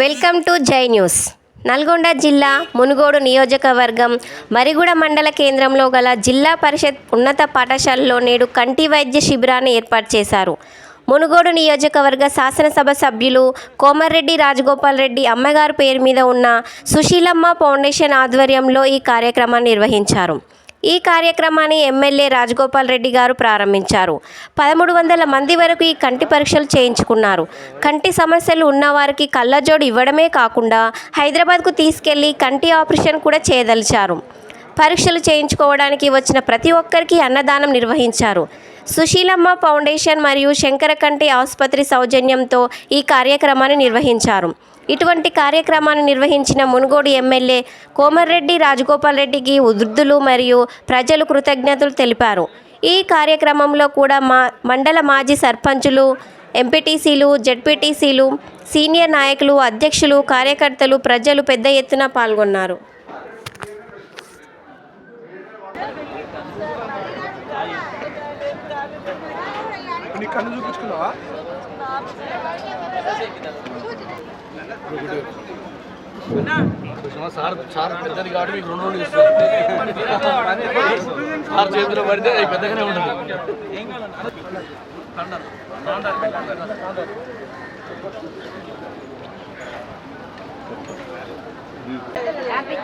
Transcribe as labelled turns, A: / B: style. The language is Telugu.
A: Welcome to Jai News. Nalgonda జిల్లా మునుగోడు నియోజకవర్గం మరిగూడ మండల కేంద్రంలో గల జిల్లా పరిషత్ ఉన్నత పాఠశాలలో నేడు కంటి వైద్య శిబిరాన్ని ఏర్పాటు చేశారు. మునుగోడు నియోజకవర్గ శాసనసభ సభ్యులు కోమర్రెడ్డి రాజగోపాల్ రెడ్డి అమ్మగారు పేరు మీద ఉన్న సుశీలమ్మ ఫౌండేషన్ ఆధ్వర్యంలో ఈ కార్యక్రమాన్ని నిర్వహించారు. ఈ కార్యక్రమాన్ని ఎమ్మెల్యే రాజగోపాల్ రెడ్డి గారు ప్రారంభించారు. పదమూడు వందల మంది వరకు ఈ కంటి పరీక్షలు చేయించుకున్నారు. కంటి సమస్యలు ఉన్నవారికి కళ్ళజోడు ఇవ్వడమే కాకుండా హైదరాబాద్కు తీసుకెళ్ళి కంటి ఆపరేషన్ కూడా చేయదలిచారు. పరీక్షలు చేయించుకోవడానికి వచ్చిన ప్రతి ఒక్కరికి అన్నదానం నిర్వహించారు. సుశీలమ్మ ఫౌండేషన్ మరియు శంకర కంటి ఆసుపత్రి సౌజన్యంతో ఈ కార్యక్రమాన్ని నిర్వహించారు. ఇటువంటి కార్యక్రమాన్ని నిర్వహించిన మునుగోడు ఎమ్మెల్యే కోమర్రెడ్డి రాజగోపాల్ రెడ్డికి వృద్ధులు మరియు ప్రజలు కృతజ్ఞతలు తెలిపారు. ఈ కార్యక్రమంలో కూడా మా మండల మాజీ సర్పంచులు ఎంపీటీసీలు జడ్పీటీసీలు సీనియర్ నాయకులు అధ్యక్షులు కార్యకర్తలు ప్రజలు పెద్ద ఎత్తున పాల్గొన్నారు.
B: కన్ను చూపించుకున్నావా?
C: సార్ సార్ పెద్దది కాబట్టి మీకు రెండు రోజులు ఇస్తాం సార్ చేతిలో పడితే అది పెద్దగానే ఉంటుంది
D: హ్యాపీ